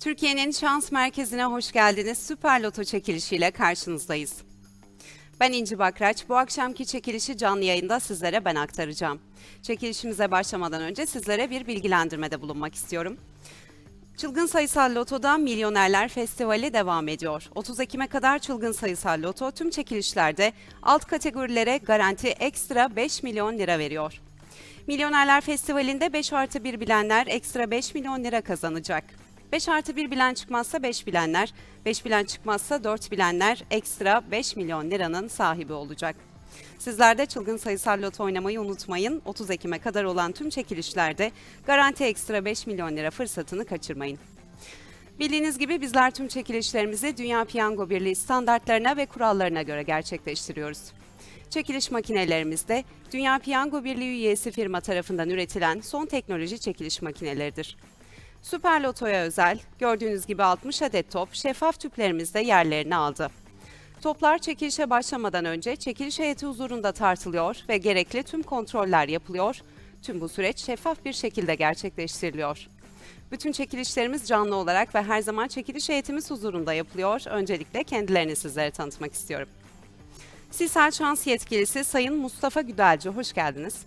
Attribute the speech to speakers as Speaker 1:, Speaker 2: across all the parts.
Speaker 1: Türkiye'nin şans merkezine hoş geldiniz. Süper Loto çekilişiyle karşınızdayız. Ben İnci Bakraç. Bu akşamki çekilişi canlı yayında sizlere ben aktaracağım. Çekilişimize başlamadan önce sizlere bir bilgilendirmede bulunmak istiyorum. Çılgın Sayısal Loto'da Milyonerler Festivali devam ediyor. 30 Ekim'e kadar Çılgın Sayısal Loto tüm çekilişlerde alt kategorilere garanti ekstra 5 milyon lira veriyor. Milyonerler Festivali'nde 5 artı 1 bilenler ekstra 5 milyon lira kazanacak. 5 artı 1 bilen çıkmazsa 5 bilenler, 5 bilen çıkmazsa 4 bilenler ekstra 5 milyon liranın sahibi olacak. Sizler de çılgın sayısal loto oynamayı unutmayın. 30 Ekim'e kadar olan tüm çekilişlerde garanti ekstra 5 milyon lira fırsatını kaçırmayın. Bildiğiniz gibi bizler tüm çekilişlerimizi Dünya Piyango Birliği standartlarına ve kurallarına göre gerçekleştiriyoruz. Çekiliş makinelerimiz de Dünya Piyango Birliği üyesi firma tarafından üretilen son teknoloji çekiliş makineleridir. Süper Loto'ya özel gördüğünüz gibi 60 adet top şeffaf tüplerimizde yerlerini aldı. Toplar çekilişe başlamadan önce çekiliş heyeti huzurunda tartılıyor ve gerekli tüm kontroller yapılıyor. Tüm bu süreç şeffaf bir şekilde gerçekleştiriliyor. Bütün çekilişlerimiz canlı olarak ve her zaman çekiliş heyetimiz huzurunda yapılıyor. Öncelikle kendilerini sizlere tanıtmak istiyorum. Sisal Şans Yetkilisi Sayın Mustafa Güdelci, hoş geldiniz.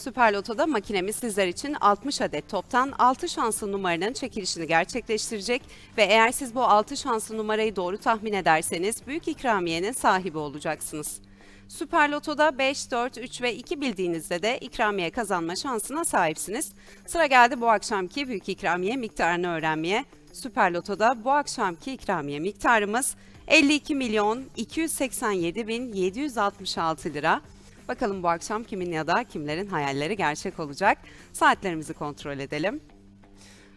Speaker 1: Süper Loto'da makinemiz sizler için 60 adet toptan 6 şanslı numaranın çekilişini gerçekleştirecek ve eğer siz bu 6 şanslı numarayı doğru tahmin ederseniz büyük ikramiyenin sahibi olacaksınız. Süper Loto'da 5, 4, 3 ve 2 bildiğinizde de ikramiye kazanma şansına sahipsiniz. Sıra geldi bu akşamki büyük ikramiye miktarını öğrenmeye. Süper Loto'da bu akşamki ikramiye miktarımız 52 milyon 287 bin 766 lira. Bakalım bu akşam kimin ya da kimlerin hayalleri gerçek olacak. Saatlerimizi kontrol edelim.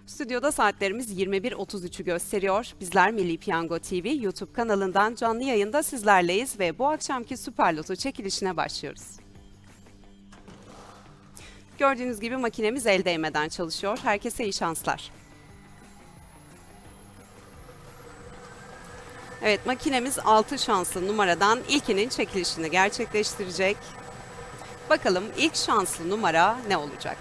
Speaker 1: Stüdyoda saatlerimiz 21.33'ü gösteriyor. Bizler Milli Piyango TV YouTube kanalından canlı yayında sizlerleyiz ve bu akşamki Süper Loto çekilişine başlıyoruz. Gördüğünüz gibi makinemiz el değmeden çalışıyor. Herkese iyi şanslar. Evet makinemiz 6 şanslı numaradan ilkinin çekilişini gerçekleştirecek. Bakalım ilk şanslı numara ne olacak?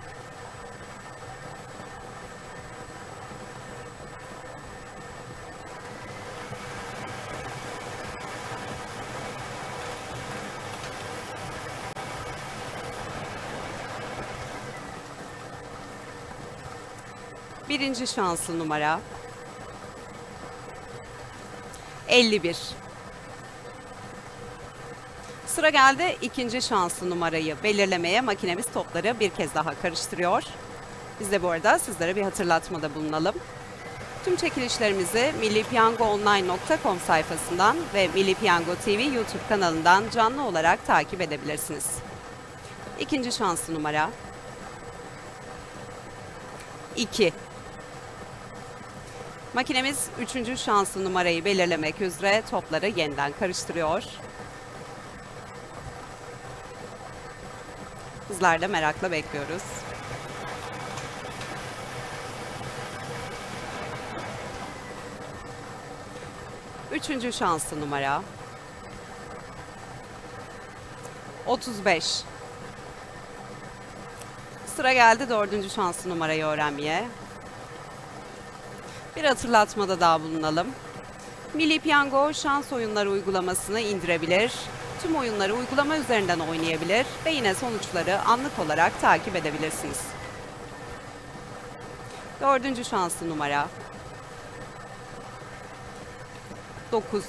Speaker 1: Birinci şanslı numara 51. Sıra geldi ikinci şanslı numarayı belirlemeye. Makinemiz topları bir kez daha karıştırıyor. Biz de bu arada sizlere bir hatırlatmada bulunalım. Tüm çekilişlerimizi millipiyangoonline.com sayfasından ve Milli Piyango TV YouTube kanalından canlı olarak takip edebilirsiniz. İkinci şanslı numara 2. Makinemiz üçüncü şanslı numarayı belirlemek üzere topları yeniden karıştırıyor. Bizler de merakla bekliyoruz. Üçüncü şanslı numara. 35. Sıra geldi dördüncü şanslı numarayı öğrenmeye. Bir hatırlatmada daha bulunalım. Milli Piyango şans oyunları uygulamasını indirebilir, tüm oyunları uygulama üzerinden oynayabilir ve yine sonuçları anlık olarak takip edebilirsiniz. Dördüncü şanslı numara 9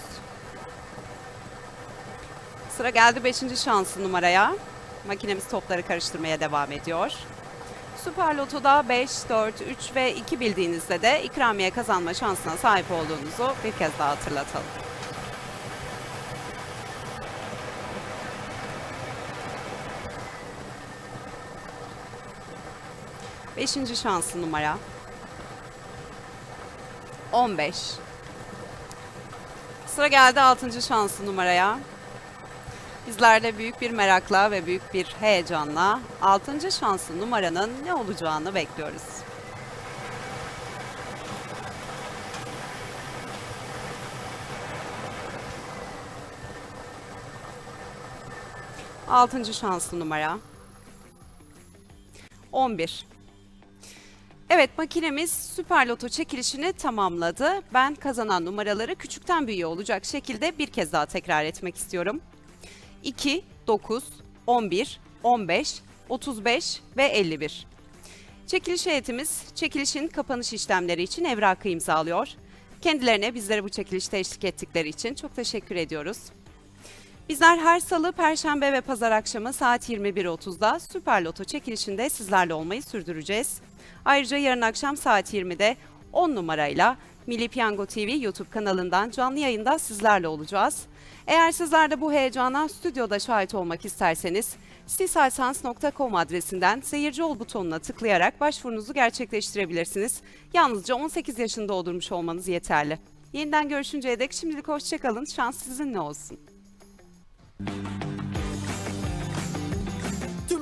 Speaker 1: Sıra geldi beşinci şanslı numaraya. Makinemiz topları karıştırmaya devam ediyor. Süper Loto'da 5, 4, 3 ve 2 bildiğinizde de ikramiye kazanma şansına sahip olduğunuzu bir kez daha hatırlatalım. Beşinci şanslı numara 15. Sıra geldi altıncı şanslı numaraya. Bizler de büyük bir merakla ve büyük bir heyecanla 6. şanslı numaranın ne olacağını bekliyoruz. Altıncı şanslı numara. 11. Evet makinemiz Süper Loto çekilişini tamamladı. Ben kazanan numaraları küçükten büyüğe olacak şekilde bir kez daha tekrar etmek istiyorum. 2, 9, 11, 15, 35 ve 51. Çekiliş heyetimiz çekilişin kapanış işlemleri için evrakı imzalıyor. Kendilerine bizlere bu çekilişte eşlik ettikleri için çok teşekkür ediyoruz. Bizler her salı, perşembe ve pazar akşamı saat 21.30'da Süper Loto çekilişinde sizlerle olmayı sürdüreceğiz. Ayrıca yarın akşam saat 20'de 10 numarayla Milli Piyango TV YouTube kanalından canlı yayında sizlerle olacağız. Eğer sizler de bu heyecana stüdyoda şahit olmak isterseniz stisalsans.com adresinden seyirci ol butonuna tıklayarak başvurunuzu gerçekleştirebilirsiniz. Yalnızca 18 yaşını doldurmuş olmanız yeterli. Yeniden görüşünceye dek şimdilik hoşçakalın. Şans sizinle olsun.